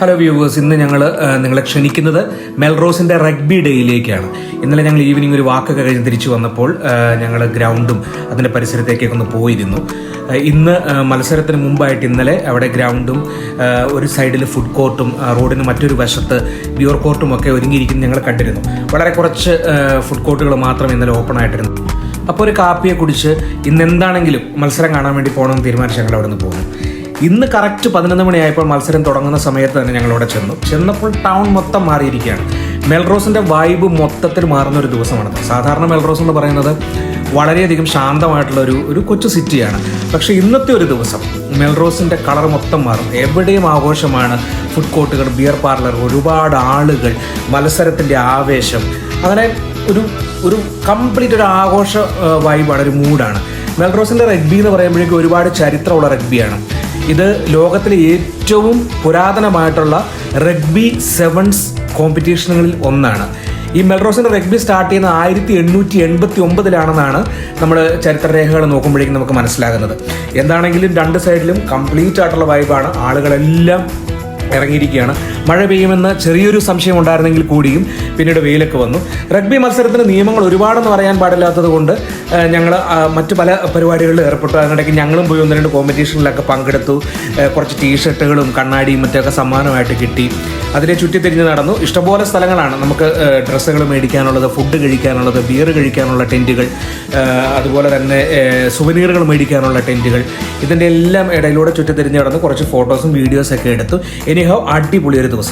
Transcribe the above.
Hello viewers ഇന്ന് ഞങ്ങൾ നിങ്ങളെ ക്ഷണിക്കുന്നത് മെൽറോസിന്റെ റഗ്ബി ഡേയിലേക്കാണ്. ഇന്നലെ ഞങ്ങൾ ഈവനിങ് ഒരു വാക്കൊക്കെ കഴിഞ്ഞ് തിരിച്ചു വന്നപ്പോൾ ഞങ്ങൾ ഗ്രൗണ്ടും അതിന്റെ പരിസരത്തേക്കൊക്കെ ഒന്ന് പോയിരുന്നു. ഇന്ന് മത്സരത്തിന് മുമ്പായിട്ട് ഇന്നലെ അവിടെ ഗ്രൗണ്ടും ഒരു സൈഡിൽ ഫുഡ് കോർട്ടും റോഡിന് മറ്റൊരു വശത്ത് ബിയർ കോർട്ടും ഒക്കെ ഒരുങ്ങിയിരിക്കുന്നത് ഞങ്ങൾ കണ്ടിരുന്നു. വളരെ കുറച്ച് ഫുഡ് കോർട്ടുകൾ മാത്രം ഇന്നലെ ഓപ്പൺ ആയിട്ടിരുന്നു. അപ്പോൾ ഒരു കാപ്പിയെ കുടിച്ച് ഇന്ന് എന്താണെങ്കിലും മത്സരം കാണാൻ വേണ്ടി പോകണമെന്ന് തീരുമാനിച്ച് ഞങ്ങൾ അവിടെ നിന്ന് പോകുന്നു ഇന്ന് കറക്റ്റ് പതിനൊന്ന് മണിയായപ്പോൾ മത്സരം തുടങ്ങുന്ന സമയത്ത് തന്നെ ഞങ്ങൾ അവിടെ ചെന്നു. ചെന്നപ്പോൾ ടൗൺ മൊത്തം മാറിയിരിക്കുകയാണ്. മെൽറോസിന്റെ വൈബ് മൊത്തത്തിൽ മാറുന്ന ഒരു ദിവസമാണ്. സാധാരണ മെൽറോസ് എന്ന് പറയുന്നത് വളരെയധികം ശാന്തമായിട്ടുള്ള ഒരു ഒരു കൊച്ചു സിറ്റിയാണ് പക്ഷേ ഇന്നത്തെ ഒരു ദിവസം മെൽറോസിന്റെ കളർ മൊത്തം മാറും. എവിടെയും ആഘോഷമാണ്. ഫുഡ് കോർട്ടുകൾ ബിയർ പാർലർ ഒരുപാട് ആളുകൾ മത്സരത്തിന്റെ ആവേശം. അങ്ങനെ ഒരു ഒരു കംപ്ലീറ്റ് ഒരു ആഘോഷ വൈബാണ് ഒരു മൂഡാണ് മെൽറോസിന്റെ റഗ്ബി എന്ന് പറയുമ്പോഴേക്കും ഒരുപാട് ചരിത്രമുള്ള റഗ്ബിയാണ് ഇത് ലോകത്തിലെ ഏറ്റവും പുരാതനമായിട്ടുള്ള റഗ്ബി സെവൻസ് കോമ്പറ്റീഷനുകളിൽ ഒന്നാണ്. ഈ മെൽറോസിന്റെ റഗ്ബി സ്റ്റാർട്ട് ചെയ്യുന്ന ആയിരത്തി എണ്ണൂറ്റി എൺപത്തി ഒമ്പതിലാണെന്നാണ് നമ്മൾ ചരിത്രരേഖകൾ നോക്കുമ്പോഴേക്കും നമുക്ക് മനസ്സിലാകുന്നത്. എന്താണെങ്കിലും രണ്ട് സൈഡിലും കംപ്ലീറ്റ് ആയിട്ടുള്ള വൈബാണ് ആളുകളെല്ലാം ഇറങ്ങിയിരിക്കുകയാണ്. മഴ പെയ്യുമെന്ന് ചെറിയൊരു സംശയം ഉണ്ടായിരുന്നെങ്കിൽ കൂടിയും പിന്നീട് വെയിലൊക്കെ വന്നു. റഗ്ബി മത്സരത്തിന് നിയമങ്ങൾ ഒരുപാടെന്ന് പറയാൻ പാടില്ലാത്തത് കൊണ്ട് ഞങ്ങൾ മറ്റു പല പരിപാടികളിൽ ഏർപ്പെട്ടു. അതിനിടയ്ക്ക് ഞങ്ങളും പോയി ഒന്ന് രണ്ട് കോമ്പറ്റീഷനിലൊക്കെ പങ്കെടുത്തു. കുറച്ച് ടീഷർട്ടുകളും കണ്ണാടിയും മറ്റൊക്കെ സമ്മാനമായിട്ട് കിട്ടി. അതിനെ ചുറ്റിത്തിരിഞ്ഞ് നടന്നു. ഇഷ്ടംപോലെ സ്ഥലങ്ങളാണ്. നമുക്ക് ഡ്രസ്സുകൾ മേടിക്കാനുള്ളത് ഫുഡ് കഴിക്കാനുള്ളത് ബിയർ കഴിക്കാനുള്ള ടെന്റുകൾ അതുപോലെ തന്നെ സുവനീറുകൾ മേടിക്കാനുള്ള ടെന്റുകൾ ഇതിന്റെ എല്ലാം ഇടയിലൂടെ ചുറ്റിത്തിരിഞ്ഞ് നടന്ന്. കുറച്ച് ഫോട്ടോസും വീഡിയോസൊക്കെ എടുത്തു. എനിഹോ അടിപൊളി ഒരു ദിവസം.